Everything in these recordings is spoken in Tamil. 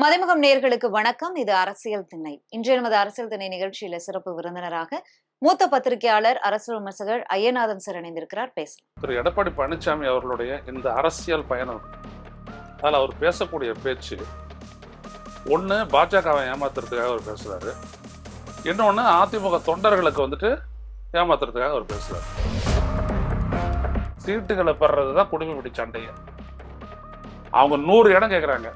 மதிமுகம் நேர்களுக்கு வணக்கம். இது அரசியல் திணை இன்றைய நமது அரசியல் திணை நிகழ்ச்சியில சிறப்பு விருந்தினராக மூத்த பத்திரிகையாளர் அரசியல் விமர்சகர் ஐயநாதன் சார் இணைந்திருக்கிறார். பேசலாம். திரு. எடப்பாடி பழனிசாமி அவர்களுடைய இந்த அரசியல் பயணம். அதில் அவர் பேசக்கூடிய பேச்சு ஒன்று பாஜகவை ஏமாத்துறதுக்காக அவர் பேசுறாரு. இன்னொன்று அதிமுக தொண்டர்களுக்கு வந்துட்டு ஏமாத்துறதுக்காக அவர் பேசுறாரு. சீட்டுகளை பெறது தான் குடிமைப்பிடி சண்டையை. அவங்க நூறு இடம் கேட்குறாங்க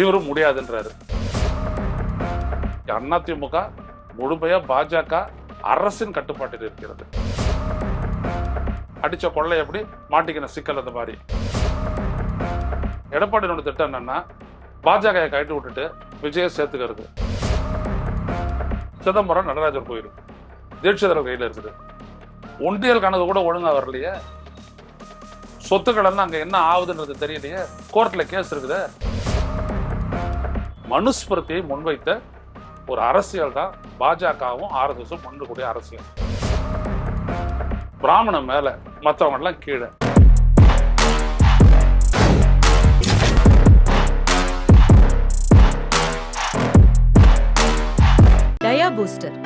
இவரும் முடியாதுன்றாரு. அதிமுக முழுமையா பாஜக அரசின் கட்டுப்பாட்டில் இருக்கிறது. அடிச்ச கொள்ளை எப்படி? மாட்டிக்கின சிக்கல் அந்த மாதிரி. எடப்பாடியோட திட்டம் என்னன்னா பாஜக கழட்டி விட்டுட்டு விஜய சேர்த்துக்கிறது. சிதம்பரம் நடராஜர் கோயில் தீட்சிதர் கையில் இருக்குது. ஒன்றியல் கணக்கு கூட ஒழுங்கா வரலையே. சொத்துக்கள் எல்லாம் அங்க என்ன ஆகுதுன்றது தெரியலையே. கோர்ட்ல கேஸ் இருக்குது. மனுஸ்மிருதியை முன்வைத்த ஒரு அரசியல் தான் பாஜகவும் ஆர்எஸ்எஸும் பண்ணக்கூடிய அரசியல். பிராமணன் மேல மத்தவங்க எல்லாம் கீழே. டயா பூஸ்டர்.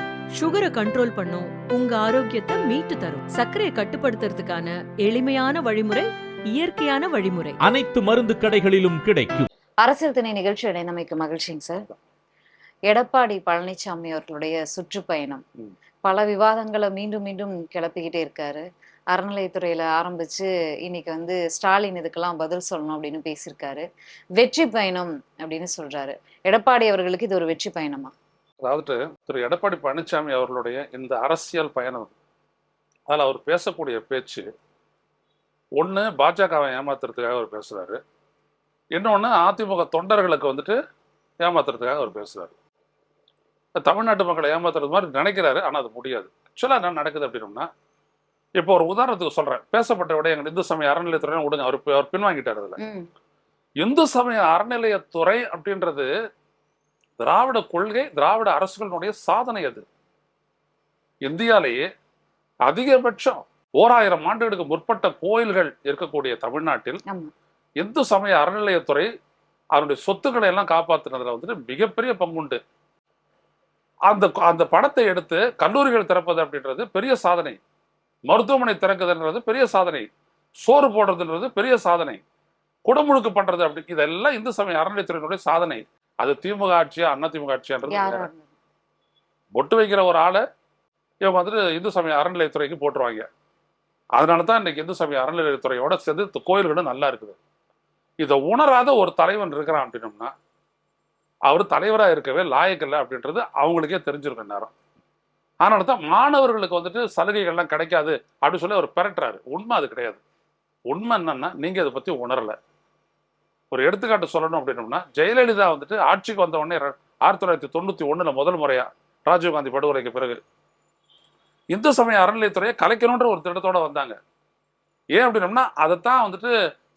சுகரை கண்ட்ரோல் பண்ணும் உங்க ஆரோக்கியத்தை மீட்டு தரும். சர்க்கரையை கட்டுப்படுத்துறதுக்கான எளிமையான வழிமுறை இயற்கையான வழிமுறை. அனைத்து மருந்து கடைகளிலும் கிடைக்கும். அரசியல் திணை நிகழ்ச்சி இணைந்தமைக்கு மகிழ்ச்சிங்க சார். எடப்பாடி பழனிசாமி அவர்களுடைய சுற்றுப்பயணம். பல விவாதங்களை மீண்டும் மீண்டும் கிளப்பிக்கிட்டே இருக்காரு. அறநிலையத்துறையில ஆரம்பிச்சு இன்னைக்கு வந்து ஸ்டாலின் இதுக்கெல்லாம் பதில் சொல்லணும் அப்படின்னு பேசியிருக்காரு. வெற்றி பயணம் அப்படின்னு சொல்றாரு. எடப்பாடி அவர்களுக்கு இது ஒரு வெற்றி பயணமா? அதாவது திரு எடப்பாடி பழனிசாமி அவர்களுடைய இந்த அரசியல் பயணம். அதில் அவர் பேசக்கூடிய பேச்சு ஒன்று பாஜகவை ஏமாத்துறதுக்காக அவர் பேசுறாரு. இன்னொன்று அதிமுக தொண்டர்களுக்கு வந்துட்டு ஏமாத்துறதுக்காக அவர் பேசுறாரு. தமிழ்நாட்டு மக்களை ஏமாத்துறது மாதிரி நினைக்கிறாரு ஆனால் அது முடியாது. ஆக்சுவலாக என்ன நடக்குது அப்படின்னோம்னா இப்போ ஒரு உதாரணத்துக்கு சொல்றேன். பேசப்பட்ட விடயங்கள் இந்து சமய அறநிலையத்துறை விடுங்க அவர் அவர் பின்வாங்கிட்டார் அதில். இந்து சமய அறநிலையத்துறை அப்படின்றது திராவிட கொள்கை திராவிட அரசுகளுடைய சாதனை அது. இந்தியாலேயே அதிகபட்சம் ஓராயிரம் ஆண்டுகளுக்கு முற்பட்ட கோயில்கள் இருக்கக்கூடிய தமிழ்நாட்டில் இந்து சமய அறநிலையத்துறை அதனுடைய சொத்துக்களை எல்லாம் காப்பாத்துனதுல வந்துட்டு மிகப்பெரிய பங்குண்டு. அந்த அந்த படத்தை எடுத்து கல்லூரிகள் திறப்பது அப்படின்றது பெரிய சாதனை. மருத்துவமனை திறக்குதுன்றது பெரிய சாதனை. சோறு போடுறதுன்றது பெரிய சாதனை. குடமுழுக்கு பண்றது அப்படி இதெல்லாம் இந்து சமய அறநிலையத்துறையினுடைய சாதனை. அது திமுக ஆட்சியா அண்ணா திமுக ஆட்சியான்றது. பொட்டு வைக்கிற ஒரு ஆளை இவங்க வந்துட்டு இந்து சமய அறநிலையத்துறைக்கு போட்டுருவாங்க. அதனால தான் இன்னைக்கு இந்து சமய அறநிலையத்துறையோட சேர்ந்து கோயில்களும் நல்லா இருக்குது. இதை உணராத ஒரு தலைவன் இருக்கிறான் அப்படின்னோம்னா அவர் தலைவராக இருக்கவே லாயக்கில்லை அப்படின்றது அவங்களுக்கே தெரிஞ்சிருக்கும் நேரம் அதனால தான் மாணவர்களுக்கு வந்துட்டு சலுகைகள்லாம் கிடைக்காது அப்படின்னு சொல்லி அவர் பெரட்டுறாரு. உண்மை அது கிடையாது. உண்மை என்னன்னா நீங்கள் இதை பற்றி உணரலை. ஒரு எடுத்துக்காட்டு சொல்லணும் அப்படின்னோம்னா ஜெயலலிதா வந்துட்டு ஆட்சிக்கு வந்த உடனே ஆயிரத்தி தொள்ளாயிரத்தி தொண்ணூற்றி ஒன்றில் முதல் முறையா ராஜீவ்காந்தி படுகொலைக்கு பிறகு இந்து சமய அறநிலையத்துறையை கலைக்கணுன்ற ஒரு திட்டத்தோட வந்தாங்க. ஏன் அப்படின்னோம்னா அதைத்தான் வந்துட்டு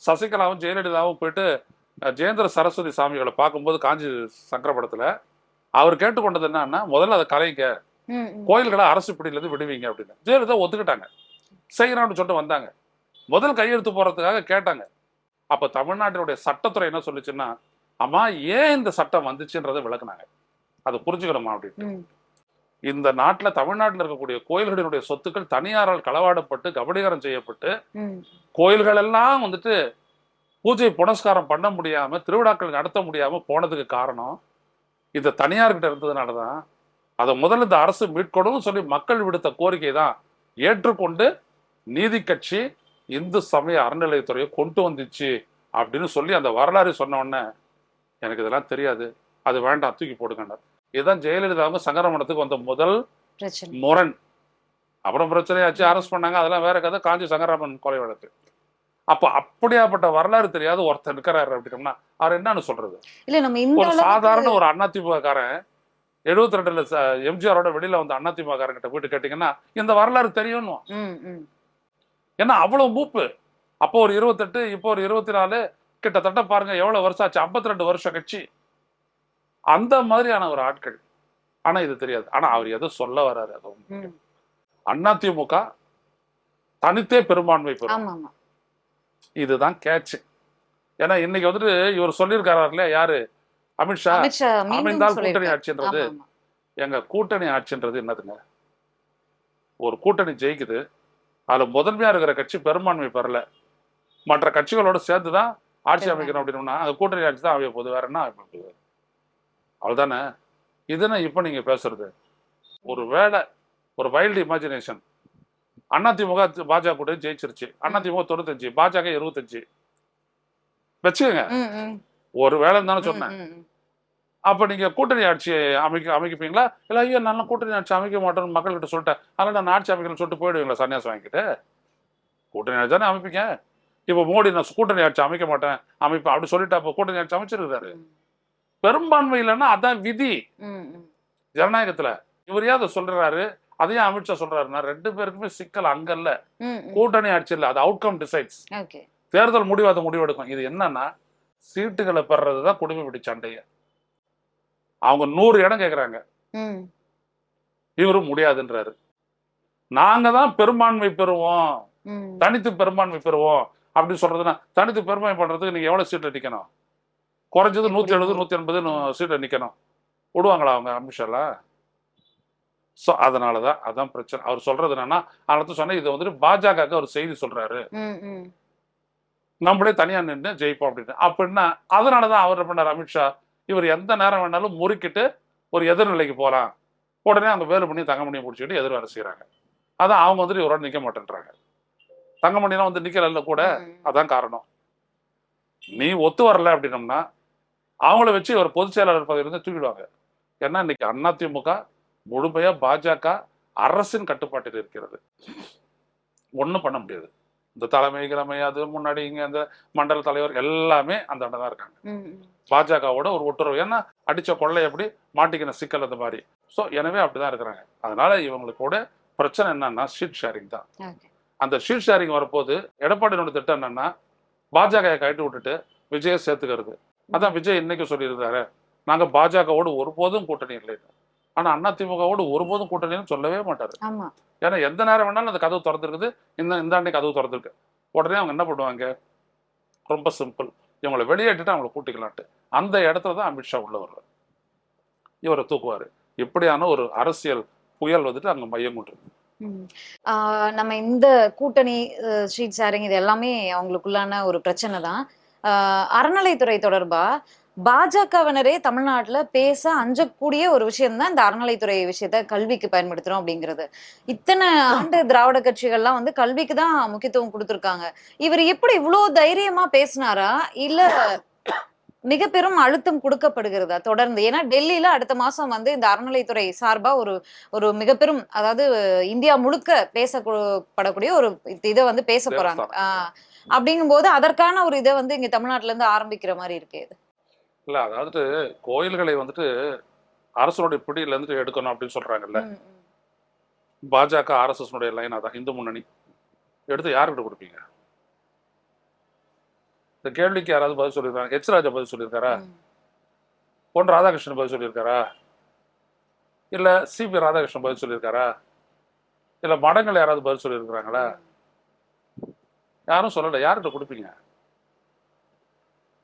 சசிகலாவும் ஜெயலலிதாவும் போயிட்டு ஜெயேந்திர சரஸ்வதி சாமிகளை பார்க்கும்போது காஞ்சி சங்கரபடத்தில் அவர் கேட்டுக்கொண்டது என்னன்னா முதல்ல அதை கலைங்க. கோயில்களை அரசு பிடியிலேருந்து விடுவீங்க அப்படின்னு. ஜெயலலிதா ஒத்துக்கிட்டாங்க. செய்கிறோம்னு சொல்லிட்டு வந்தாங்க. முதல் கையெழுத்து போடுறதுக்காக கேட்டாங்க. அப்போ தமிழ்நாட்டினுடைய சட்டத்துறை என்ன சொல்லுச்சுன்னா அம்மா ஏன் இந்த சட்டம் வந்துச்சுன்றதை விளக்குனாங்க. அதை புரிஞ்சுக்கணுமா அப்படின்னு. ம். இந்த நாட்டில் தமிழ்நாட்டில் இருக்கக்கூடிய கோயில்களினுடைய சொத்துக்கள் தனியாரால் களவாடப்பட்டு கபடீகரம் செய்யப்பட்டு. கோயில்கள் எல்லாம் வந்துட்டு பூஜை புனஸ்காரம் பண்ண முடியாம திருவிழாக்கள் நடத்த முடியாம போனதுக்கு காரணம் இந்த தனியார்கிட்ட இருந்ததுனால தான் அதை முதல்ல இந்த அரசு மீட்கணும்னு சொல்லி மக்கள் விடுத்த கோரிக்கை தான் ஏற்றுக்கொண்டு நீதி கட்சி இந்து சமய அறநிலையத்துறையை கொண்டு வந்துச்சு அப்படின்னு சொல்லி அந்த வரலாறு சொன்ன உடனே எனக்கு இதெல்லாம் தெரியாது. அது வேண்டாம் தூக்கி போடுங்க இதுதான் ஜெயலலிதாவுங்க சங்கரமணத்துக்கு வந்த முதல் முரண். அப்புறம் பிரச்சனையாச்சு அரெஸ்ட் பண்ணாங்க. அதெல்லாம் வேற கதை. காஞ்சி சங்கராமன் கொலை வழக்கு. அப்போ அப்படியாப்பட்ட வரலாறு தெரியாத ஒருத்தர் இருக்கிறாரு அப்படின்னோம்னா அவர் என்னன்னு சொல்றது? ஒரு சாதாரண ஒரு அதிமுக காரன் எழுபத்தி ரெண்டுல எம்ஜிஆரோட வெளியில வந்த அதிமுக காரங்கிட்ட போயிட்டு கேட்டீங்கன்னா இந்த வரலாறு தெரியும்னு. ஏன்னா அவ்வளவு மூப்பு. அப்போ ஒரு இருபத்தெட்டு இப்போ ஒரு இருபத்தி நாலு கிட்டத்தட்ட பாருங்க எவ்வளவு வருஷம் ஆச்சு? ஐம்பத்தி ரெண்டு வருஷம் கட்சி அந்த மாதிரியான ஒரு ஆட்கள். ஆனா இது தெரியாது. ஆனா அவர் எதை சொல்ல வராரு அதுவும் ம். அதிமுக தனித்தே பெரும்பான்மை பெறும். இதுதான் கேட்ச் ஏன்னா இன்னைக்கு வந்துட்டு இவர் சொல்லியிருக்காரு இல்லையா? யாரு? அமித்ஷா. அமைந்தால் கூட்டணி. ஆட்சின்றது. எங்க கூட்டணி ஆட்சின்றது என்னதுங்க? ஒரு கூட்டணி ஜெயிக்குது. அதுல முதன்மையா இருக்கிற கட்சி பெரும்பான்மை பெறல. மற்ற கட்சிகளோட சேர்த்து தான் ஆட்சி. அமைக்கணும் அப்படின்னா அது கூட்டணி ஆட்சி தான் அமைய போகுது. வேற என்ன அமைய போகுது அவ்வளவுதானே? இதுன்னு இப்ப நீங்க பேசுறது. ஒரு வேளை ஒரு வைல்டு இமேஜினேஷன் அதிமுக பாஜக கூட ஜெயிச்சிருச்சு. அதிமுக தொண்ணூத்தஞ்சு பாஜக இருபத்தஞ்சு. வச்சுக்கோங்க. ஒரு வேலை தானே சொன்னேன். அப்ப நீங்க கூட்டணி ஆட்சி அமைக்க அமைக்கப்பீங்களா இல்ல ஐயோ நான் கூட்டணி ஆட்சி அமைக்க மாட்டேன்னு மக்கள்கிட்ட சொல்லிட்டேன். அதனால நான் ஆட்சி அமைக்கணும்னு சொல்லிட்டு போயிடுவீங்களா சன்னியாசம் வாங்கிட்டு கூட்டணி ஆட்சி தானே அமைப்பீங்க. இப்ப மோடி நான் கூட்டணி ஆட்சி அமைக்க மாட்டேன். அமைப்பேன் அப்படி சொல்லிட்டு அப்ப கூட்டணி ஆட்சி அமைச்சிருக்காரு. பெரும்பான்மை இல்லைன்னா அதான் விதி. ஜனநாயகத்துல. இவர் ஏன் அதை சொல்றாரு? அதையும் அமித்ஷா சொல்றாருன்னா ரெண்டு பேருக்குமே சிக்கல் அங்க இல்ல. ம், ம். கூட்டணி ஆட்சி இல்ல. அது அவுட்கம் டிசைட்ஸ் தேர்தல் முடிவு அதை முடிவெடுக்கும். இது என்னன்னா சீட்டுகளை பெறதுதான் குடும்ப பிடி சண்டைய. அவங்க நூறு இடம் கேக்குறாங்க. இவரும் முடியாதுன்றாரு. நாங்க தான் பெரும்பான்மை பெறுவோம். தனித்து பெரும்பான்மை பெறுவோம். அப்படி சொல்றதுன்னா தனித்து பெரும்பான்மை பண்றதுக்கு நீங்க எவ்வளவு சீட்ல நிக்கணும்? குறைஞ்சது நூத்தி எழுபது நூத்தி எண்பது சீட்ல நிக்கணும். விடுவாங்களா அவங்க அமித்ஷாலாம் ஸோ அதனாலதான் அதான் பிரச்சனை. அவர் சொல்றது என்னன்னா அதனால சொன்னா இது வந்துட்டு பாஜகவுக்கு ஒரு செய்தி சொல்றாரு. நம்மளே தனியா நின்று ஜெயிப்போம் அப்படின்னு. அப்படின்னா அதனாலதான் அவர் என்ன பண்ணார் அமித்ஷா? இவர் எந்த நேரம் வேணாலும் முறுக்கிட்டு ஒரு எதிர்நிலைக்கு போகலாம் உடனே அவங்க வேலு பண்ணி தங்கமணியை பிடிச்சிக்கிட்டு எதிர் வேலை செய்யறாங்க அதான் அவங்க வந்துட்டு இவரோட நிக்க மாட்டேன்றாங்க. தங்கமணிலாம் வந்து நிக்கல கூட. அதான் காரணம். நீ ஒத்து வரல அப்படின்னம்னா அவங்கள வச்சு ஒரு பொதுச் செயலாளர் பதவியிலிருந்து தூக்கிடுவாங்க. ஏன்னா இன்னைக்கு அதிமுக முழுமையா பாஜக அரசின் கட்டுப்பாட்டில் இருக்கிறது. ஒண்ணும் பண்ண முடியாது. இந்த தலைமை கிழமை அது முன்னாடி இங்க இந்த மண்டல தலைவர் எல்லாமே அந்த தான் இருக்காங்க. பாஜகவோட ஒரு ஒட்டுறவு. ஏன்னா அடிச்ச கொள்ளை எப்படி மாட்டிக்கின சிக்கல் அந்த மாதிரி. ஸோ எனவே அப்படிதான் இருக்கிறாங்க. அதனால இவங்களுக்கூட பிரச்சனை என்னன்னா ஷீட் ஷேரிங் தான். அந்த ஷீட் ஷேரிங் வரும்போது எடப்பாடியோட திட்டம் என்னன்னா பாஜக கழட்டி விட்டுட்டு விஜயை சேர்த்துக்கிறது. அதான் விஜய் இன்னைக்கு சொல்லியிருக்காரு நாங்க பாஜகவோடு ஒருபோதும் கூட்டணி இல்லை. ஆனா அதிமுகவோடு ஒருபோதும் கூட்டணின்னு சொல்லவே மாட்டாரு. ஆமா. ஏன்னா எந்த நேரம் வேணாலும் அந்த கதவு திறந்துருக்குது. இந்த இந்த ஆண்டை கதவு திறந்துருக்கு. உடனே அவங்க என்ன பண்ணுவாங்க? ரொம்ப சிம்பிள் இவங்களை வெளியேற்றிட்டு அவங்கள கூட்டிக்கலான்ட்டு. அந்த இடத்துல தான் அமித்ஷா உள்ள வர்றாரு. இவரை தூக்குவாரு. இப்படியான ஒரு அரசியல் புயல் வந்துட்டு அங்க மையம் கொண்டு ம். ஆஹ் நம்ம இந்த கூட்டணி ஸ்ட்ரீட் ஷேரிங் இது எல்லாமே அவங்களுக்குள்ளான ஒரு பிரச்சனை தான். அறநிலைத்துறை தொடர்பா? பாஜகவினரே தமிழ்நாட்டுல பேச அஞ்சக்கூடிய ஒரு விஷயம் தான் இந்த அறநிலைத்துறை விஷயத்த கல்விக்கு பயன்படுத்துறோம் அப்படிங்கிறது. இத்தனை ஆண்டு திராவிட கட்சிகள்லாம் வந்து கல்விக்கு தான் முக்கியத்துவம் கொடுத்துருக்காங்க. இவர் எப்படி இவ்வளோ தைரியமா பேசினாரா? இல்ல மிக பெரும் அழுத்தம் கொடுக்கப்படுகிறதா தொடர்ந்து? ஏன்னா டெல்லியில அடுத்த மாசம் வந்து இந்த அறநிலைத்துறை சார்பா ஒரு ஒரு மிக பெரும் அதாவது இந்தியா முழுக்க பேசப்படக்கூடிய ஒரு இதை வந்து பேச போறாங்க. ஆஹ் அப்படிங்கும்போது அதற்கான ஒரு இதை வந்து இங்க தமிழ்நாட்டுல இருந்து ஆரம்பிக்கிற மாதிரி இருக்கு இது. இல்ல அதாவது கோயில்களை வந்துட்டு அரசனுடைய பிடியில இருந்துட்டு எடுக்கணும் அப்படின்னு சொல்றாங்கல்ல. பாஜக ஆர்எஸ்எஸ்னுடைய லைன் அதான் இந்து முன்னணி. எடுத்து யாருக்கிட்ட கொடுப்பீங்க? இந்த கேள்விக்கு யாராவது பதில் சொல்லியிருக்காங்க? எச் ராஜா பதில் சொல்லியிருக்காரா. பொன் ராதாகிருஷ்ணன் பதில் சொல்லியிருக்காரா? இல்ல சிபி ராதாகிருஷ்ணன் பதில் சொல்லியிருக்காரா? இல்ல மடங்கள் யாராவது பதில் சொல்லியிருக்கிறாங்களா? யாரும் சொல்லல. யார்கிட்ட கொடுப்பீங்க?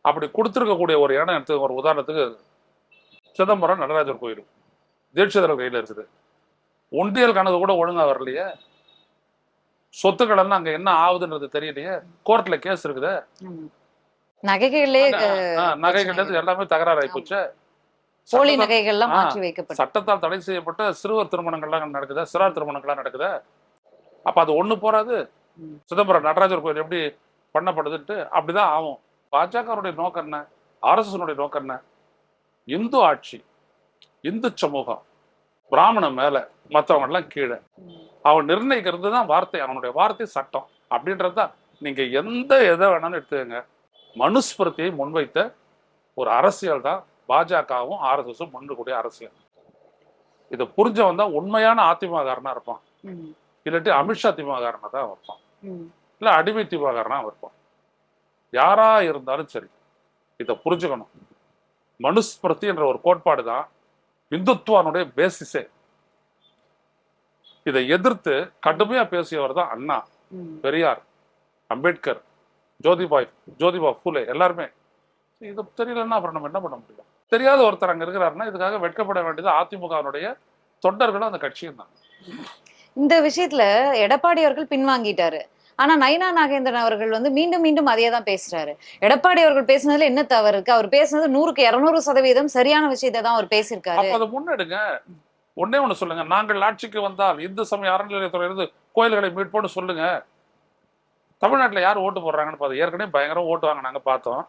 அப்படி கொடுத்துருக்கக்கூடிய ஒரு இடம் எடுத்து ஒரு உதாரணத்துக்கு சிதம்பரம் நடராஜர் கோயில். தீட்சிதர்கள் கையில இருக்குது. ஒன்றியல் கணக்கு கூட ஒழுங்கா வரலையே. சொத்துக்கள் எல்லாம் அங்க என்ன ஆகுதுன்றது தெரியலையே. கோர்ட்ல கேஸ் இருக்குது. நகைகளே நகைகள் இருந்து எல்லாமே தகராறு ஆயிப்போச்சு போலி நகைகள்லாம் மாற்றி வைக்கப்பட்டு. சட்டத்தால் தடை செய்யப்பட்ட சிறுவர் திருமணங்கள்லாம் நடக்குதா? சிறார் திருமணங்கள்லாம் நடக்குதா? அப்ப அது ஒண்ணு போறாது. சிதம்பரம் நடராஜர் கோயில் எப்படி பண்ணப்படுதுன்ட்டு அப்படிதான் ஆகும். பாஜகவுடைய நோக்கம் என்ன? ஆர்எஸ்எஸ் நோக்கம் என்ன? இந்து ஆட்சி இந்து சமூகம் பிராமணன் மேல மத்தவங்க எல்லாம் கீழே. அவன் நிர்ணயிக்கிறது தான் வார்த்தை அவனுடைய வார்த்தை சட்டம். அப்படின்றது தான் நீங்க எந்த எதை வேணாலும் எடுத்துக்கங்க. மனுஸ்மிருதியை முன்வைத்த ஒரு அரசியல் தான் பாஜகவும் ஆர்எஸ்எஸும் முன்னுக்கூடிய அரசியல். இதை புரிஞ்சவன் தான் உண்மையான அதிமுககாரனா இருப்பான். இல்லாட்டி அமித்ஷா திமுககாரனா தான் இருப்பான். இல்ல அடிமை திமுககாரனா இருப்பான். யாரா இருந்தாலும் சரி இதை புரிஞ்சுக்கணும். மனுஸ்மிருதி என்ற ஒரு கோட்பாடு தான் இந்துத்துவனுடைய பேசிஸே இதை எதிர்த்து கடுமையா பேசியவர் தான் அண்ணா. பெரியார் அம்பேத்கர் ஜோதிபாய் ஜோதிபா பூலே எல்லாருமே. இது தெரியலன்னா அப்புறம் நம்ம என்ன பண்ண முடியும்? தெரியாத ஒருத்தர் அங்க இருக்கிறாருன்னா இதுக்காக வெட்கப்பட வேண்டியது அதிமுகவினுடைய தொண்டர்களும் அந்த கட்சியும் தான். இந்த விஷயத்துல எடப்பாடி அவர்கள் பின்வாங்கிட்டாரு. ஆனா நயினா நாகேந்திரன் அவர்கள் வந்து மீண்டும் மீண்டும் அதையே தான் பேசுறாரு. எடப்பாடி அவர்கள் பேசுனதுல என்ன தவறு இருக்கு? அவர் பேசுனது நூறுக்கு இருநூறு சதவீதம் சரியான விஷயத்தை தான் அவர் பேசியிருக்காரு. அப்ப அதை முன்னெடுங்க. ஒண்ணே ஒண்ணு சொல்லுங்க. நாங்கள் ஆட்சிக்கு வந்தால் இந்து சமய அறநிலையத்துறையிலிருந்து கோயில்களை மீட்போம்னு சொல்லுங்க. தமிழ்நாட்டுல யார் ஓட்டு போடுறாங்கன்னு பார்த்து ஏற்கனவே பயங்கரம் ஓட்டு வாங்கினாங்க பார்த்தோம்.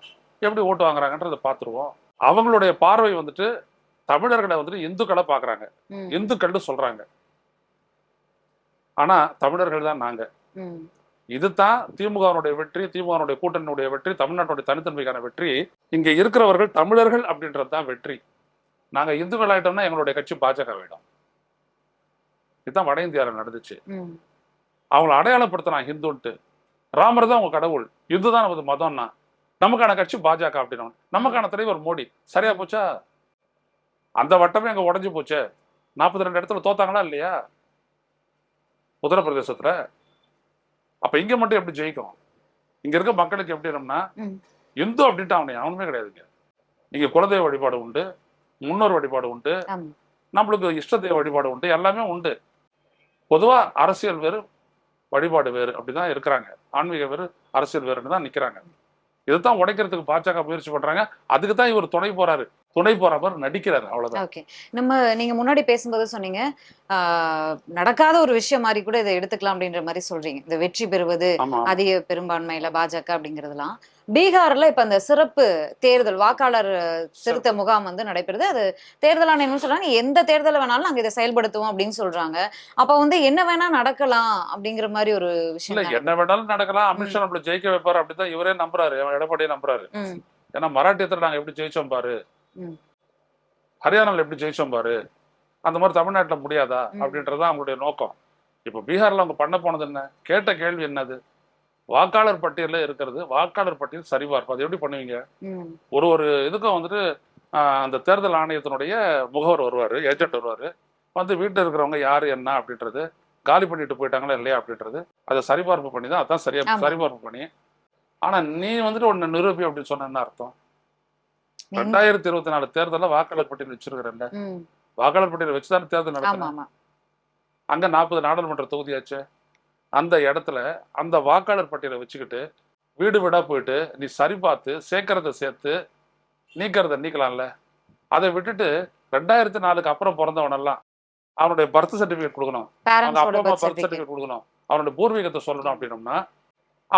எப்படி ஓட்டு வாங்குறாங்கன்றதை பார்த்துருவோம். அவங்களுடைய பார்வை வந்துட்டு தமிழர்களை வந்துட்டு இந்துக்களை பார்க்கறாங்க. இந்துக்கள்னு சொல்றாங்க. ஆனா தமிழர்கள் தான் நாங்க. இதுதான் திமுகவினுடைய வெற்றி திமுகவினுடைய கூட்டணியுடைய வெற்றி தமிழ்நாட்டுடைய தனித்தன்மைக்கான வெற்றி. இங்க இருக்கிறவர்கள் தமிழர்கள் அப்படின்றது தான் வெற்றி. நாங்க இந்துக்கள் ஆயிட்டோம்னா எங்களுடைய கட்சி பாஜக ஆயிடும். இதுதான் வட இந்தியாவில் நடந்துச்சு. அவங்களை அடையாளப்படுத்தினா ஹிந்துன்ட்டு. ராமர் தான் உங்க கடவுள். இந்து தான் நமது மதம்னா. நமக்கான கட்சி பாஜக அப்படின்னு நமக்கான தலைவர் மோடி. சரியா போச்சா? அந்த வட்டமே அங்க உடைஞ்சு போச்சே. நாற்பத்தி ரெண்டு இடத்துல தோத்தாங்களா இல்லையா? உத்தரப்பிரதேசத்துல. அப்ப இங்க மட்டும் எப்படி ஜெயிக்கும்? இங்க இருக்க மக்களுக்கு எப்படி என்னம்னா. இந்து அப்படின்ட்டு அவனை அவனுமே கிடையாதுங்க இங்க. குலதெய்வ வழிபாடு உண்டு முன்னோர் வழிபாடு உண்டு. நம்மளுக்கு இஷ்ட தெய்வ வழிபாடு உண்டு எல்லாமே உண்டு. பொதுவா அரசியல் வேறு வழிபாடு வேறு அப்படிதான் இருக்கிறாங்க. ஆன்மீக வேறு அரசியல் வேறுன்னு தான் நிக்கிறாங்க. இதுதான் உடைக்கிறதுக்கு பாஜக முயற்சி பண்றாங்க. அதுக்கு தான் இவர் துணை போறாரு. துணை போற மாதிரி நடிக்கிறாரு அவ்வளவுதான். ஓகே. நம்ம நீங்க முன்னாடி பேசும்போது சொன்னீங்க ஆஹ், நடக்காத ஒரு விஷயம் மாதிரி கூட இதை எடுத்துக்கலாம் அப்படின்ற மாதிரி சொல்றீங்க. இந்த வெற்றி பெறுவது அதிக பெரும்பான்மையில பாஜக அப்படிங்கிறதுலாம். பீகார்ல இப்ப அந்த சிறப்பு தேர்தல் வாக்காளர் திருத்த முகாம் வந்து நடைபெறுது. அது தேர்தல் ஆணையம் என்ன சொல்றாங்க எந்த தேர்தலை வேணாலும் நாங்க இதை செயல்படுத்துவோம் அப்படின்னு சொல்றாங்க. அப்ப வந்து என்ன வேணா நடக்கலாம் அப்படிங்கிற மாதிரி ஒரு விஷயம்? என்ன வேணாலும் நடக்கலாம். அமித்ஷா நம்மள ஜெயிக்க வைப்பாரு அப்படிதான் இவரே நம்புறாரு எடப்பாடியே நம்புறாரு. ஏன்னா மராட்டியத்துல நாங்க எப்படி ஜெயிச்சோம் பாரு. ம். ஹரியானால எப்படி ஜெயிச்சோம் பாரு? அந்த மாதிரி தமிழ்நாட்டுல முடியாதா? ம். அப்படின்றதுதான் அவங்களுடைய நோக்கம். இப்ப பீகார்ல அவங்க பண்ண போனது என்ன? கேட்ட கேள்வி என்னது? வாக்காளர் பட்டியல்ல இருக்கிறது வாக்காளர் பட்டியல் சரிபார்ப்பு. அது எப்படி பண்ணுவீங்க? ஒரு ஒரு இதுக்கும் வந்துட்டு அந்த தேர்தல் ஆணையத்தினுடைய முகவர் வருவாரு ஏஜென்ட் வருவாரு. வந்து வீட்டில் இருக்கிறவங்க யாரு என்ன அப்படின்றது காலி பண்ணிட்டு போயிட்டாங்களா இல்லையா அப்படின்றது அதை சரிபார்ப்பு பண்ணி தான் அதான் சரியா. சரிபார்ப்பு பண்ணி. ஆனா நீ வந்துட்டு ஒன்னு நிரூபி அப்படின்னு சொன்ன என்ன அர்த்தம். ரெண்டாயிரத்தி இருபத்தி நாலு தேர்தலில் வாக்காளர் பட்டியல் வச்சிருக்கிறல்ல. வாக்காளர் பட்டியல் வச்சுதான் தேர்தல் நடத்தணும். அங்க நாற்பது நாடாளுமன்ற தொகுதியாச்சு. அந்த இடத்துல அந்த வாக்காளர் பட்டியலை வச்சுக்கிட்டு வீடு வீடா போயிட்டு நீ சரி பார்த்து சேர்க்கறத சேர்த்து நீக்கிறத நீக்கலாம்ல. அதை விட்டுட்டு ரெண்டாயிரத்தி நாலுக்கு அப்புறம் பிறந்தவனெல்லாம் அவனுடைய பர்த் சர்டிபிகேட் கொடுக்கணும். அவங்க அப்பா அம்மா பர்த் சர்டிபிகேட் கொடுக்கணும். அவனுடைய பூர்வீகத்தை சொல்லணும் அப்படின்னோம்னா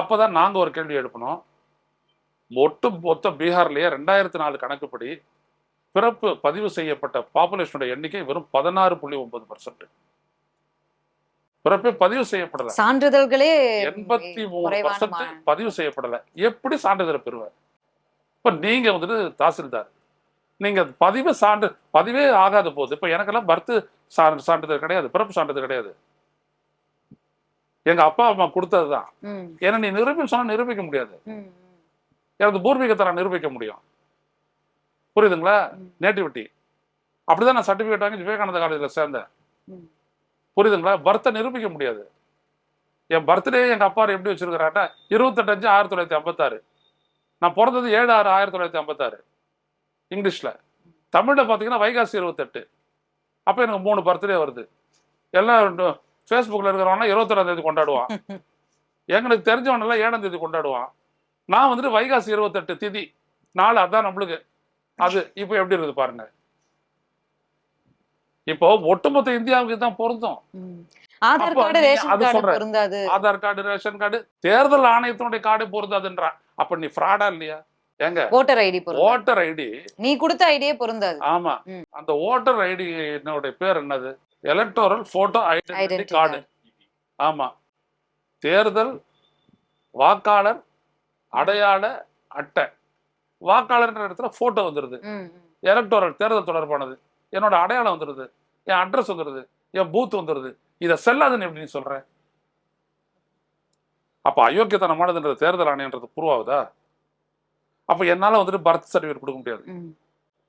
அப்பதான் நாங்க ஒரு கேள்வி எழுப்பணும். ஒட்டு மொத்த பீகார்லயே ரெண்டாயிரத்தி நாலு கணக்குப்படி பிறப்பு பதிவு செய்யப்பட்ட பாப்புலேஷனோட எண்ணிக்கை வெறும் பதினாறு புள்ளி ஒன்பது பர்சன்ட் பிறப்பே பதிவு செய்யப்படல. சான்றிதழ்களே எண்பத்தி மூணு பர்சன்ட் பதிவு செய்யப்படல. எப்படி சான்றிதழை பெறுவார்? இப்ப நீங்க வந்துட்டு தாசில்தார். நீங்க பதிவு சான்று பதிவே ஆகாத போது இப்ப எனக்கெல்லாம் பர்த் சான்றிதழ் கிடையாது பிறப்பு சான்றிதழ் கிடையாது. எங்க அப்பா அம்மா கொடுத்ததுதான். ஏன்னா நீ நிரூபின்னு சொன்னா நிரூபிக்க முடியாது. எனக்கு பூர்வீகத்தை நான் நிரூபிக்க முடியும். புரியுதுங்களா. நேட்டிவிட்டி. அப்படிதான் நான் சர்டிபிகேட் வாங்கி விவேகானந்த காலேஜில் சேர்ந்தேன். புரியுதுங்களா? பர்த்தை நிரூபிக்க முடியாது. என் பர்த்டே எங்க அப்பா எப்படி வச்சிருக்கிறாருன்னா இருபத்தெட்டு அஞ்சு ஆயிரத்தி தொள்ளாயிரத்தி ஐம்பத்தாறு. நான் பிறந்தது ஏழு ஆறு ஆயிரத்தி தொள்ளாயிரத்தி ஐம்பத்தாறு. இங்கிலீஷ்ல. தமிழ்ல பாத்தீங்கன்னா வைகாசி இருபத்தெட்டு. அப்ப எனக்கு மூணு பர்த்டே வருது. எல்லாம் ஃபேஸ்புக்கில் இருக்கிறவனா இருபத்தொன்னாம் தேதி கொண்டாடுவான். எங்களுக்கு தெரிஞ்சவனெல்லாம் ஏழாம் தேதி கொண்டாடுவான். நான் வந்துட்டு வைகாசி இருபத்தெட்டு திதி நாலு அதான் நம்மளுக்கு. அது இப்போ எப்படி இருக்குது பாருங்க. இப்போ ஒட்டுமொத்த இந்தியாவுக்கு தான் பொருந்தும். ஆதார் கார்டு ரேஷன் கார்டு தேர்தல் ஆணையத்தினுடைய கார்டு பொருந்தாதுன்றா. அப்ப நீ ஃப்ராடா இல்லையா? ஏங்க ஓட்டர் ஐடி ஓட்டர் ஐடி நீ கொடுத்த ஐடியே பொருந்தாது. ஆமா. அந்த ஓட்டர் ஐடி பேர் என்னது? எலக்டோரல் போட்டோ ஐடென்டி கார்டு ஆமா. தேர்தல் வாக்காளர் அடையாள அட்டை. வாக்காளர்ன்ற இடத்துல போட்டோ ம். எலக்டோரல் தேர்தல் தொடர்பானது. என்னோட அடையாளம் வந்துருது. என் அட்ரஸ் வந்துருது. என் பூத் வந்துருது. இதை செல்லாதுன்னு எப்படி நீ சொல்ற? அப்ப அயோக்கியத்தனமானதுன்றது தேர்தல் ஆணையன்றது புருவாகுதா? அப்ப என்னால வந்துட்டு பர்த் சர்டிஃபிகேட் கொடுக்க முடியாது.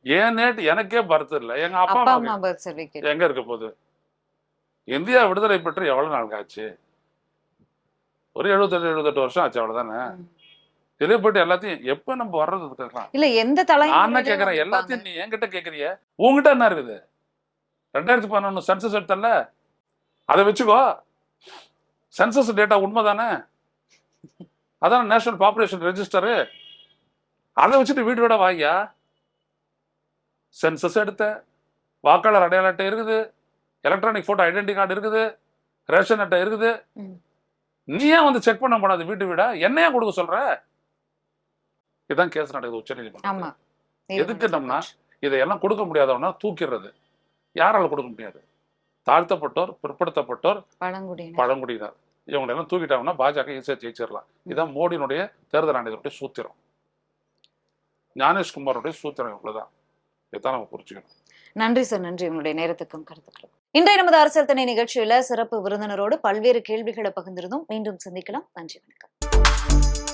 ஏன் நேட்டு எனக்கே பர்த் இல்லை. எங்க அப்பா அம்மா எங்க இருக்க போகுது? இந்தியா விடுதலை பெற்று எவ்வளவு நாள் ஆச்சு? ஒரு எழுபத்தெட்டு எழுபத்தெட்டு வருஷம் ஆச்சு அவ்வளவுதானே? வெளியே போயிட்டு எல்லாத்தையும் எப்ப நம்ம வர்றது கேட்கலாம் இல்ல எந்த நான் என்ன தலைமுறையிலும் கேக்குறேன். எல்லாத்தையும் நீ என்கிட்ட கேக்குறிய? உன்கிட்ட என்ன இருக்குது? ரெண்டாயிரத்தி பதினொன்று சென்சஸ் எடுத்தல அதை வச்சுக்கோ. சென்சஸ் டேட்டா உண்மைதானே? அதான் நேஷனல் பாப்புலேஷன் ரெஜிஸ்டரு அதை வச்சுட்டு வீடு விட வாய்யா? சென்சஸ் எடுத்த. வாக்காளர் அடையாள அட்டை இருக்குது. எலக்ட்ரானிக் போட்டோ ஐடென்டி கார்டு இருக்குது. ரேஷன் அட்டை இருக்குது. நீ ஏன் வந்து செக் பண்ண போடாது வீட்டு வீடா? என்னையா கொடுக்க சொல்ற? இதான் கேஸ் நடக்குது உச்ச ஆமா. எதுக்குன்னோம்னா இதையெல்லாம் கொடுக்க முடியாதவனா தூக்கிடுறது யாரால கொடுக்க முடியாது? தாழ்த்தப்பட்டோர் பிற்படுத்தப்பட்டோர் பழங்குடியினர். பழங்குடியினர். இவங்களெல்லாம் தூக்கிட்டாங்கன்னா பாஜக ஈஸியாக ஜெயிச்சிடலாம். இதான் மோடியினுடைய தேர்தல் ஆணையத்துடைய சூத்திரம். ஞானேஷ்குமாருடைய சூத்திரம் இவ்வளவுதான். இதான் நம்ம புரிஞ்சுக்கணும். நன்றி சார். நன்றி. உங்களுடைய நேரத்துக்கும் கருத்துக்களும் இன்றைய நமது அரசியல் தனி நிகழ்ச்சியில சிறப்பு விருந்தினரோடு பல்வேறு கேள்விகளை பகிர்ந்திருந்தோம். மீண்டும் சந்திக்கலாம். நன்றி. வணக்கம்.